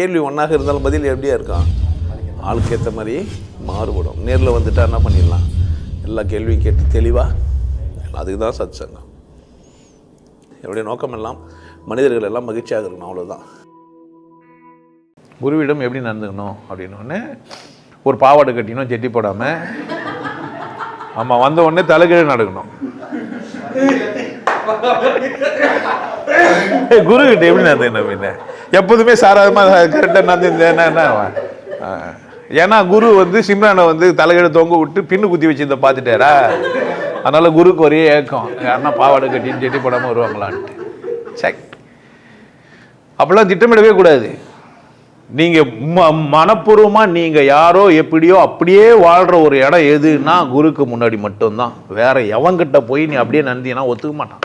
கேள்வி ஒன்றாக இருந்தாலும் பதில் எப்படியா இருக்கான் ஆளுக்கு ஏற்ற மாதிரி மாறுபடும். நேரில் வந்துட்டா என்ன பண்ணிடலாம்? எல்லா கேள்வியும் கேட்டு தெளிவாக அதுக்கு தான் சத் சங்கம் என்னுடைய நோக்கம் எல்லாம் மனிதர்கள் எல்லாம் மகிழ்ச்சியாக இருக்கணும் அவ்வளோதான் குருவிடம் எப்படி நடந்துக்கணும் அப்படின்னு ஒரு பாவாடை கட்டினோம் ஜெட்டி போடாமல் ஆமாம் வந்த உடனே தலைகீழ நடக்கணும். குரு கிட்ட எப்படி நடந்துக்கணும் பின்ன எப்போதுமே சாராதமாக கரெக்டாக நடந்துருந்தேன்னா ஏன்னா குரு வந்து சிம்ரானை வந்து தலைகீழ தொங்க விட்டு பின்னு குத்தி வச்சிருந்த பார்த்துட்டாரா? அதனால குருக்கு ஒரே ஏக்கம். யாருன்னா பாவாடை கட்டின்னு செட்டி போடாமல் வருவாங்களான்ட்டு. சரி அப்படிலாம் திட்டமிடவே கூடாது. நீங்கள் ம மனப்பூர்வமாக நீங்கள் யாரோ எப்படியோ அப்படியே வாழ்கிற ஒரு இடம் எதுன்னா குருக்கு முன்னாடி மட்டும்தான். வேற எவன்கிட்ட போய் நீ அப்படியே நந்தினா ஒத்துக்க மாட்டான்.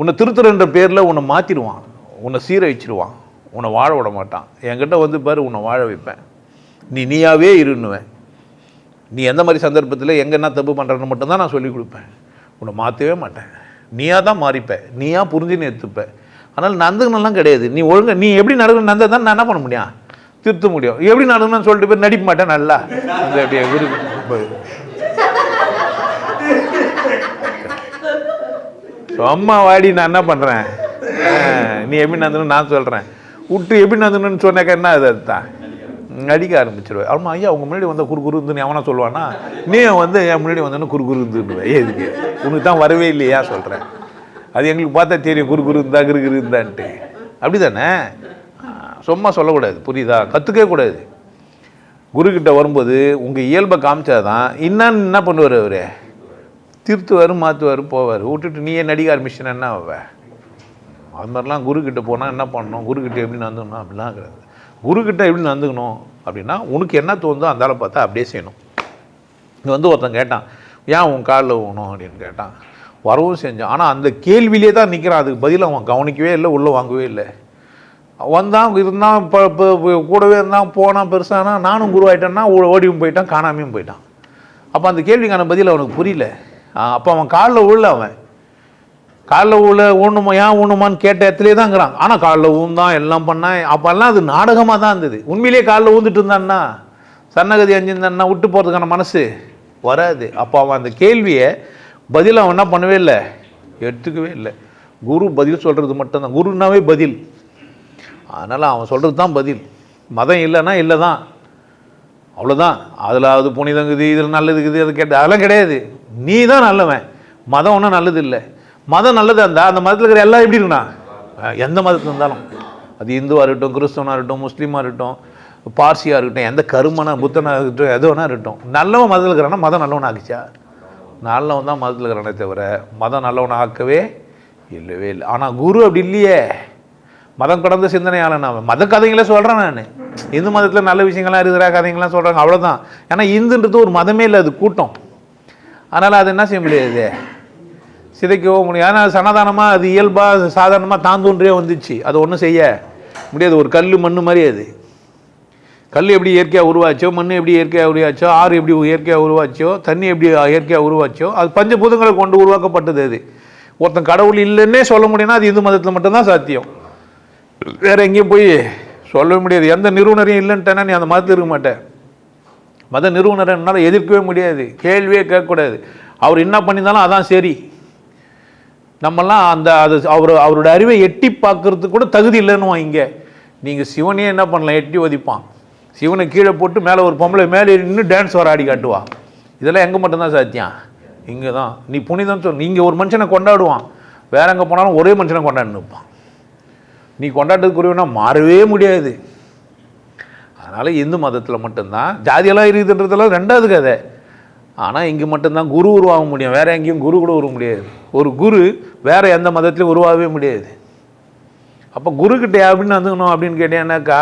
உன்னை திருத்துறன்ற பேரில் உன்னை மாற்றிடுவான் உன்னை சீரழிச்சிடுவான் உன்னை வாழ விட மாட்டான். என்கிட்ட வந்து பாரு உன்னை வாழ வைப்பேன். நீ நீயாவே இருன்னுவேன். நீ எந்த மாதிரி சந்தர்ப்பத்தில் எங்கே என்ன தப்பு பண்ணுறன்னு மட்டும்தான் நான் சொல்லிக் கொடுப்பேன். உன்னை மாற்றவே மாட்டேன். நீயா தான் மாறிப்ப. நீயா புரிஞ்சுன்னு எடுத்துப்ப. அதனால் நந்துக்கணும்லாம் கிடையாது. நீ ஒழுங்கா நீ எப்படி நடக்கணும் நந்த தான் நான் என்ன பண்ண முடியும்? திருத்த முடியும். எப்படி நடக்கணும்னு சொல்லிட்டு போய் நடிக்க மாட்டேன் நல்லா? அந்த அப்படியே சும்மா வாடி நான் என்ன பண்ணுறேன் நீ எப்படி நடந்தணும்னு நான் சொல்கிறேன் விட்டு எப்படி நடந்தணும்னு சொன்னாக்கா என்ன அது அதுதான் நடிக்க ஆரம்பிச்சிடுவேன் ஆமாம் ஐயா அவங்க முன்னாடி வந்தால் குறு குருந்துன்னு எவனா சொல்லுவானா? நீ வந்து என் முன்னாடி வந்தோன்னு குறு குருந்துன்னு எதுக்கு உனக்கு தான் வரவே இல்லையா சொல்கிறேன் அது எங்களுக்கு பார்த்தா தெரியும் குறு குரு இருந்தா கிரு கிரு இருந்தான்ட்டு அப்படி தானே சும்மா சொல்லக்கூடாது புரியுதா? கற்றுக்கவே கூடாது. குருக்கிட்ட வரும்போது உங்கள் இயல்பை காமிச்சாதான் என்னன்னு என்ன பண்ணுவார் அவர்? திருத்துவார் மாற்றுவார் போவார். விட்டுட்டு நீயே நடிக்க ஆரம்பிச்சுன்னா என்ன ஆவ அது மாதிரிலாம் குருக்கிட்ட போனால் என்ன பண்ணணும்? குருக்கிட்ட எப்படி நடந்துக்கணும்? அப்படிலாம் கிடையாது. குருக்கிட்ட எப்படி நடந்துக்கணும்? அப்படின்னா உனக்கு என்ன தோணுதோ அந்த பார்த்தா அப்படியே செய்யணும். இங்கே வந்து ஒருத்தன் கேட்டான் ஏன் உன் காலில் ஊணும் அப்படின்னு கேட்டான். வரவும் செஞ்சான். ஆனால் அந்த கேள்வியிலே தான் நிற்கிறான் அதுக்கு பதில் அவன் கவனிக்கவே இல்லை உள்ளே வாங்கவே இல்லை. வந்தான் இருந்தான் இப்போ இப்போ கூடவே இருந்தான் போனான் பெருசானா நானும் குருவாயிட்டேன்னா ஓடியும் போயிட்டான் காணாமையும் போயிட்டான். அப்போ அந்த கேள்விக்கான பதில் அவனுக்கு புரியல. அப்போ அவன் காலில் உள்ள அவன். காலில் உள்ள ஊணுமா ஏன் ஊணுமான்னு கேட்ட இடத்துலே தான் இருக்கிறான். ஆனால் காலில் ஊந்தான் எல்லாம் பண்ணான் அப்போல்லாம் அது நாடகமாக தான் இருந்தது. உண்மையிலேயே காலில் ஊந்துட்டு இருந்தான்னா சன்னகதி அஞ்சிருந்தான்னா விட்டு போகிறதுக்கான மனசு வராது. அப்போ அவன் அந்த கேள்வியை பதில் அவன் என்ன பண்ணவே இல்லை? எடுத்துக்கவே இல்லை. குரு பதில் சொல்கிறது மட்டும்தான் குருனாவே பதில். அதனால் அவன் சொல்கிறது தான் பதில். மதம் இல்லைன்னா இல்லை தான் அவ்வளோதான் அதில் அது புனிதங்குது இதில் நல்லதுக்குது அது கேட்டு அதெல்லாம் கிடையாது. நீ தான் நல்லவன். மதம் ஒன்றும் நல்லது இல்லை மதம் நல்லதாக இருந்தால் அந்த மதத்தில் இருக்கிற எல்லாம் எப்படி இருக்குண்ணா? எந்த மதத்தில் இருந்தாலும். அது இந்துவாக இருக்கட்டும் கிறிஸ்தவனாக இருக்கட்டும் முஸ்லீமாக இருக்கட்டும் பார்சியாக இருக்கட்டும் எந்த கருமனா புத்தனாக இருக்கட்டும் எது வேணா இருக்கட்டும். நல்லவன் மதத்தில் இருக்கிறான்னா மதம் நல்லவன் ஆக்கிச்சா? நல்லவன் தான் மதத்தில் இருக்கிறானே தவிர மதம் நல்லவன் ஆக்கவே இல்லவே இல்லை. ஆனால் குரு அப்படி இல்லையே. மதம் கடந்த சிந்தனையாளன் நான் மத கதைங்களே சொல்கிறேன் நான். இந்து மதத்தில் நல்ல விஷயங்கள்லாம் இருக்கிற கதைங்கள்லாம் சொல்கிறாங்க அவ்வளோதான் ஏன்னா இந்துன்றது ஒரு மதமே இல்லை அது கூட்டம். அதனால் அது என்ன செய்ய முடியாது? சிதைக்கவோ முடியும் ஏன்னா சனாதானமாக அது இயல்பாக சாதாரணமாக தாந்தோன்றியே வந்துச்சு. அது ஒன்றும் செய்ய முடியாது. ஒரு கல் மண் மாதிரி அது. கல் எப்படி இயற்கையாக உருவாச்சோ மண் எப்படி இயற்கையாக உருவாச்சோ ஆறு எப்படி இயற்கையாக உருவாச்சோ தண்ணி எப்படி இயற்கையாக உருவாச்சோ அது பஞ்சபூதங்களை கொண்டு உருவாக்கப்பட்டது அது. ஒருத்தன் கடவுள் இல்லைன்னே சொல்ல முடியும்னா அது இந்து மதத்தில் மட்டும்தான் சாத்தியம். வேறு எங்கேயும் போய் சொல்ல முடியாது. எந்த நிறுவனரையும் இல்லைன்ட்டேன்னா நீ அந்த மதத்தில் இருக்க மாட்டேன் மத நிறுவனரை என்னால் எதிர்க்கவே முடியாது. கேள்வியே கேட்கக்கூடாது. அவர் என்ன பண்ணியிருந்தாலும் அதான் சரி. நம்மெல்லாம் அந்த அது அவர் அவரோட அறிவை எட்டி பார்க்கறதுக்கு கூட தகுதி இல்லைன்னு இங்கே. நீங்கள் சிவனையே என்ன பண்ணலாம்? எட்டி ஒதிப்பான் சிவனை கீழே போட்டு மேலே ஒரு பொம்பளை மேலே நின்று டான்ஸ் வர ஆடி காட்டுவா. இதெல்லாம் எங்கே மட்டும்தான் சாத்தியம் இங்கே தான் நீ புனிதம் சொல் நீங்கள் ஒரு மனுஷனை கொண்டாடுவான். வேற எங்கே போனாலும் ஒரே மனுஷனை கொண்டாடின்னு நிற்பான். நீ கொண்டாட்டத்துக்குரியவனா மாறவே முடியாது. அதனால் இந்து மதத்தில் மட்டும்தான் ஜாதியெல்லாம் இருக்குதுன்றதெல்லாம் ரெண்டாவது கதை. ஆனால் இங்கே மட்டும்தான் குரு உருவாக முடியும். வேறு எங்கேயும் குரு கூட உருவ முடியாது. ஒரு குரு வேற எந்த மதத்துலையும் உருவாகவே முடியாது. அப்போ குருக்கிட்ட அப்படின்னு வந்துக்கணும் அப்படின்னு கேட்டீங்கன்னாக்கா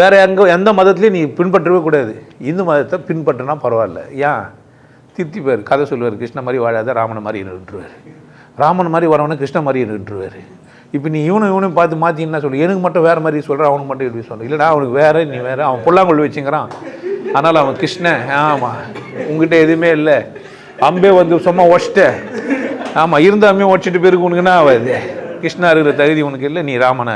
வேற எங்கே எந்த மதத்துலையும் நீ பின்பற்றவே கூடாது. இந்து மதத்தை பின்பற்றினா பரவாயில்ல. ஏன்? தித்தி கதை சொல்லுவார் கிருஷ்ண மாதிரி வாழாத ராமனை மாதிரி நின்றுவார் ராமன் மாதிரி வரவனை கிருஷ்ண மாதிரி நின்றுவார் இப்போ நீ இவனும் இவனையும் பார்த்து மாற்றி என்ன சொல்லு எனக்கு மட்டும் வேறு மாதிரி சொல்கிற அவனுக்கு மட்டும் இப்படி சொல்கிறேன் இல்லைடா அவனுக்கு வேற நீ வேற. அவன் புல்லாங்குழல் வச்சுங்கிறான். அதனால் அவன் கிருஷ்ணன் ஆமாம் உங்ககிட்ட எதுவுமே இல்லை. அம்பே வந்து சும்மா ஒச்சிட்ட ஆமாம் இருந்த அம்பே ஒடிச்சிட்டு பேருக்கு உனக்கு என்ன ஆகாது கிருஷ்ணா இருக்கிற தகுதி உனக்கு இல்லை நீ ராமனா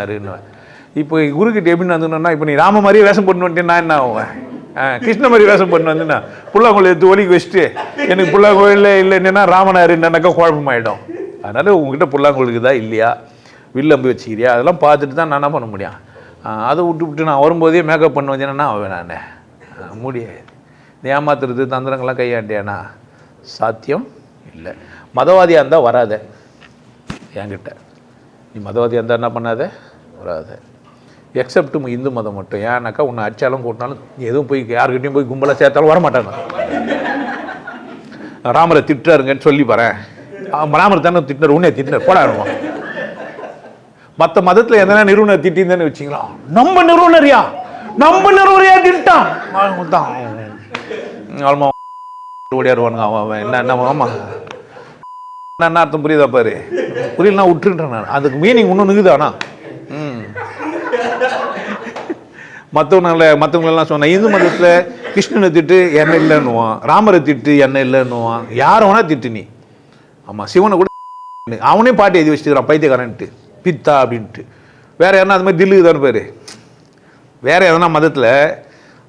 இப்போ குருக்கிட்ட எப்படின்னு வந்துனா இப்போ நீ ராம மாதிரியே வேஷம் போட்டு நான் என்ன ஆவேன்? ஆ, கிருஷ்ண மாதிரி வேஷம் பண்ணு வந்துன்னா புல்லாங்குழல் எடுத்து ஒலிக்கு வச்சுட்டு எனக்கு புல்லாங்குழல் என்னன்னா ராமனார் என்னன்னாக்கா குழப்பமாயிடும். அதனால் உங்ககிட்ட புல்லாங்குழலுக்கு தான் இல்லையா? வில்லம்பு வச்சுக்கிறியா? அதெல்லாம் பார்த்துட்டு தான் நான் என்ன பண்ண முடியும்? அதை விட்டு விட்டு நான் வரும்போதே மேக்கப் பண்ண வந்தேன்னா அவன் நான்? முடியாது இந்த ஏமாத்துறது தந்திரங்கள்லாம் கையாண்டியானா சாத்தியம் இல்லை. மதவாதியாக இருந்தால் வராத. என்கிட்ட. நீ மதவாதியாக இருந்தால் என்ன பண்ணாத? வராத. எக்ஸப்ட் இந்து மதம் மட்டும். ஏன்னாக்கா உன்னை அடிச்சாலும் கூட்டினாலும் நீ எதுவும் போய் யாருக்கிட்டையும் போய் கும்பலாக சேர்த்தாலும் வர மாட்டாங்க ராமரை திட்டுறாருங்கன்னு சொல்லி பாறேன் ராமர் தானே திட்டினார் உன்னே திட்டினார். போடா இருவான் மற்ற மதத்தில் எதனா நிறுவனர் திட்டிருந்தேன்னு வச்சிங்களா நம்ம நிறுவனரியா? நம்ம நிறுவனரியா திட்டான் ஆல்மா ஓடியாருவானுங்க அவன் அவன் என்ன என்ன ஆமா என்ன அர்த்தம் புரியுதா பாரு? புரியலனா விட்டுருன்றேன் நான். அதுக்கு மீனிங் இன்னும் நிகுதானா ம். மற்றவங்கள மற்றவங்களெல்லாம் சொன்னேன் இந்து மதத்தில் கிருஷ்ணனை திட்டு என்ன இல்லைன்னுவான். ராமரை திட்டு என்ன இல்லைன்னுவான். யாரை வேணா திட்டு நீ. ஆமாம். சிவனை கூட அவனே பாட்டு எழுதி வச்சுக்கிறான் பைத்தியக்காரன்ட்டு. பித்தா அப்படின்ட்டு. வேற யாருன்னா அது மாதிரி தில்லுக்கு தானே பேர். வேறு எதனா மதத்தில்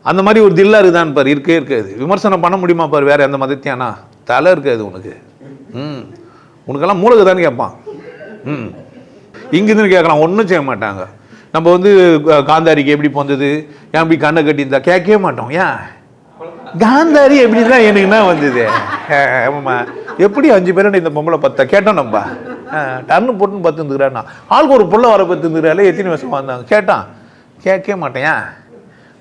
அந்த மாதிரி ஒரு தில்லா இருக்குதான் பாரு இருக்கே இருக்காது விமர்சனம் பண்ண முடியுமா பார் வேறு எந்த மதத்தையானா? தலை இருக்காது உனக்கு. ம். உனக்கெல்லாம் மூலகு தானே கேட்பான் ம். இங்கேருந்து கேட்கலாம் ஒன்றும் செய்ய மாட்டாங்க. நம்ம வந்து காந்தாரிக்கு எப்படி போந்தது? ஏன் இப்படி கண்ணை கட்டியிருந்தா? கேட்கவே மாட்டோம். ஏன்? காந்தாரி எப்படி தான் எனக்கு என்ன வந்தது? ஆமாம்மா. எப்படி அஞ்சு பேரும் இந்த பொம்பளை பத்தா? கேட்டோம் நம்ம. டர்னு டன்னு போட்டுன்னு பத்து ஆளுக்கு ஒரு புள்ள வர பத்து எத்தனை வருஷம் வந்தாங்க? கேட்டான். கேட்கவே மாட்டேன்.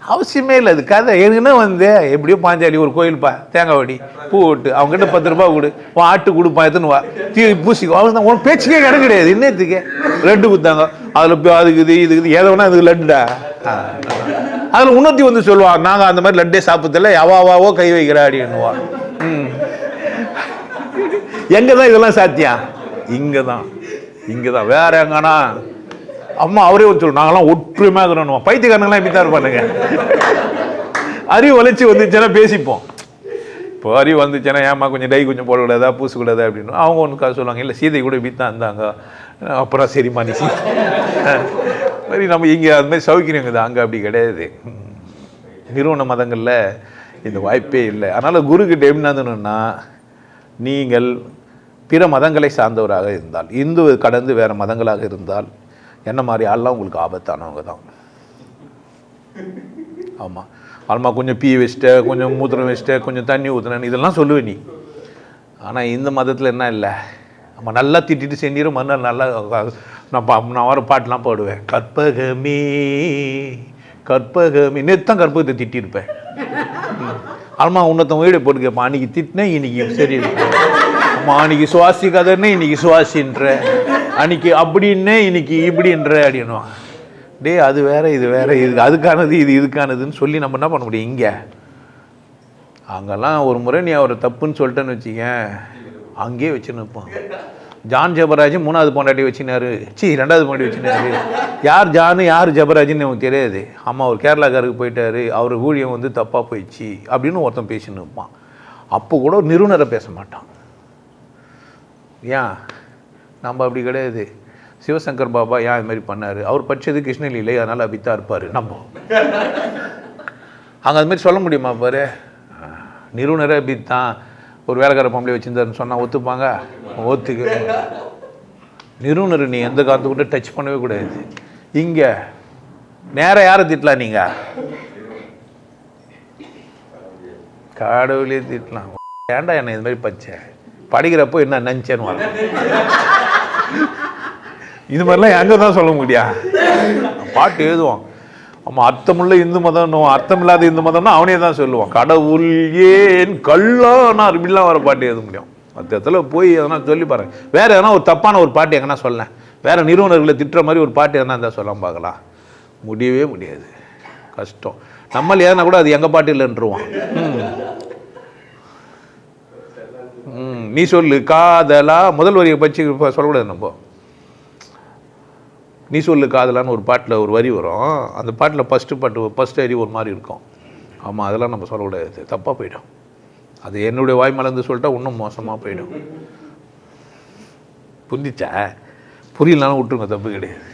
அவசியமே இல்லை. அது கதை. எனக்குன்னா வந்து எப்படியோ பாஞ்சாலி ஒரு கோயில்ப்பா தேங்காய் வடி பூ விட்டு அவங்ககிட்ட பத்து ரூபா கொடு. உன் ஆட்டு கொடுப்பா எத்தனை வா. தீ பூசிக்கோ அவங்க தான் உனக்கு பேச்சுக்கே கிடம் கிடையாது. என்னத்துக்கு? லட்டு கொடுத்தாங்க அதில் அதுக்கு இது இதுக்கு இது. ஏதோ வேணா அதுக்கு லட்டுடா. அதில் உணர்த்தி வந்து சொல்லுவாங்க நாங்கள் அந்த மாதிரி லட்டே சாப்பிட்டதில்ல. எவாவாவோ கை வைக்கிறா அப்படின்னுவா ம். எங்கே தான் இதெல்லாம் சாத்தியம் இங்கே தான் இங்கே தான் வேற எங்கன்னா அம்மா அவரே வந்து சொல்லு நாங்களாம் ஒற்றுமையாக இருக்கிறோம் பைத்தியக்காரங்களாம் இப்படி தான் இருப்பானுங்க. அறிவு வளர்ச்சி வந்துச்சுன்னா பேசிப்போம். இப்போ அறிவு வந்துச்சுன்னா ஏமா கொஞ்சம் டை கொஞ்சம் போடக்கூடாதா பூசக்கூடாதா அப்படின்னு. அவங்க ஒன்று சொல்லுவாங்க இல்லை சீதை கூட இப்படி தான் இருந்தாங்க. அப்புறம் சரிம்மா நீ மாதிரி சரி நம்ம இங்கே அது மாதிரி சௌக்கியங்க தான் அங்கே அப்படி கிடையாது. நிறுவன மதங்களில் இந்த வாய்ப்பே இல்லை. அதனால் குருக்கிட்ட எப்படி நீங்கள் பிற மதங்களை சார்ந்தவராக இருந்தால் இந்து கடந்து வேறு மதங்களாக இருந்தால் என்ன மாதிரி ஆள்லாம் உங்களுக்கு ஆபத்தானவங்க தான். ஆமாம் ஆல்மா கொஞ்சம் பீ வச்சுட்ட கொஞ்சம் மூத்திரம் வச்சுட்ட கொஞ்சம் தண்ணி ஊற்றுனேன் இதெல்லாம் சொல்லுவேன் நீ. ஆனால் இந்த மதத்தில் என்ன இல்லை? நம்ம நல்லா திட்டிட்டு செஞ்சிடும் மறுநாள் நல்லா நான் பா நான் வர பாட்டெலாம் பாடுவேன். கற்பகமே கற்பகமே. நேற்று தான் கற்பகத்தை திட்டியிருப்பேன் அம்மா உன்னத்தன் வீடு போட்டு கேட்பான் அன்னைக்கு திட்டினேன் இன்னைக்கு சரி. அம்மா சுவாசி சுவாசிக்காதன்னு இன்னைக்கு சுவாசின்ற. அன்னைக்கு அப்படின்னே இன்னைக்கு இப்படின்ற அப்படின்னுவான் டேய் அது வேற இது வேற இது அதுக்கானது இது இதுக்கானதுன்னு சொல்லி நம்ம என்ன பண்ண முடியும்? இங்கே. அங்கெல்லாம் ஒரு முறை நீ அவரை தப்புன்னு சொல்லிட்டேன்னு வச்சுக்க அங்கேயே வச்சு நிற்பான் ஜான் ஜபராஜ் மூணாவது பொண்டாட்டி வச்சினாரு. சி ரெண்டாவது பொண்டாட்டி வச்சினாரு. யார் ஜானு யார் ஜபராஜ்னு நமக்கு தெரியாது. அம்மா ஒரு கேரளாக்காருக்கு போயிட்டாரு. அவர் ஊழியம் வந்து தப்பாக போயிடுச்சு அப்படின்னு ஒருத்தன் பேசின்னு இருப்பான் அப்போ கூட ஒரு நிறுவனரை பேச மாட்டான். ஏன்? நம்ம அப்படி கிடையாது. சிவசங்கர் பாபா ஏன் இது மாதிரி பண்ணார்? அவர் படித்தது கிருஷ்ணலீலை அதனால் அப்படித்தான் இருப்பார். நம்ம. அங்கே அது மாதிரி சொல்ல முடியுமா பாரு? நிறுவனரே அப்படி தான் ஒரு வேலைக்கார பொம்பளை வச்சுருந்தாருன்னு சொன்னால் ஒத்துப்பாங்க? ஒத்துக்க. நிறுவனர் நீ எந்த காலத்து கூட டச் பண்ணவே கூடாது. இங்கே நேராக யாரை திட்டலாம் நீங்கள் கடவுளே திட்டலாம். ஏன்டா என்னை இது மாதிரி பச்சேன் படிக்கிறப்போ என்ன நினச்சேன்னு வர இது மாதிரிலாம் எங்கே தான் சொல்ல முடியா பாட்டு எழுதுவோம். ஆமாம் அர்த்தமுள்ள இந்து மதம் அர்த்தமில்லாத இந்து மதம்னா அவனே தான் சொல்லுவான். கடவுள் ஏன் கல்லானார்? இப்படிலாம் வர பாட்டு எழுத முடியும். மற்ற போய் எதனா சொல்லி பாருங்க. வேற எதனா ஒரு தப்பான ஒரு பாட்டு எங்கன்னா சொல்லேன். வேற நிறுவனர்களை திட்டுற மாதிரி ஒரு பாட்டு எதனா இருந்தால் சொல்லாமல் பார்க்கலாம். முடியவே முடியாது. கஷ்டம். நம்மள ஏதனா கூட அது எங்கள் பாட்டு இல்லைன்றுவான். நீ சொல்லு காதலா? முதல் வரியை பற்றி சொல்லக்கூடாது நம்ம. நீ சொல்லு காதலான்னு ஒரு பாட்டில் ஒரு வரி வரும். அந்த பாட்டில் ஃபஸ்ட்டு பாட்டு ஃபஸ்ட் வரி ஒரு மாதிரி இருக்கும். ஆமாம் அதெல்லாம் நம்ம சொல்லக்கூடாது. தப்பாக போயிடும். அது என்னுடைய வாய் மலர்ந்து சொல்லிட்டா இன்னும் மோசமாக போயிடும். புரிஞ்சிச்சா? புரியலனாலும் விட்டுருங்க தப்பு கிடையாது.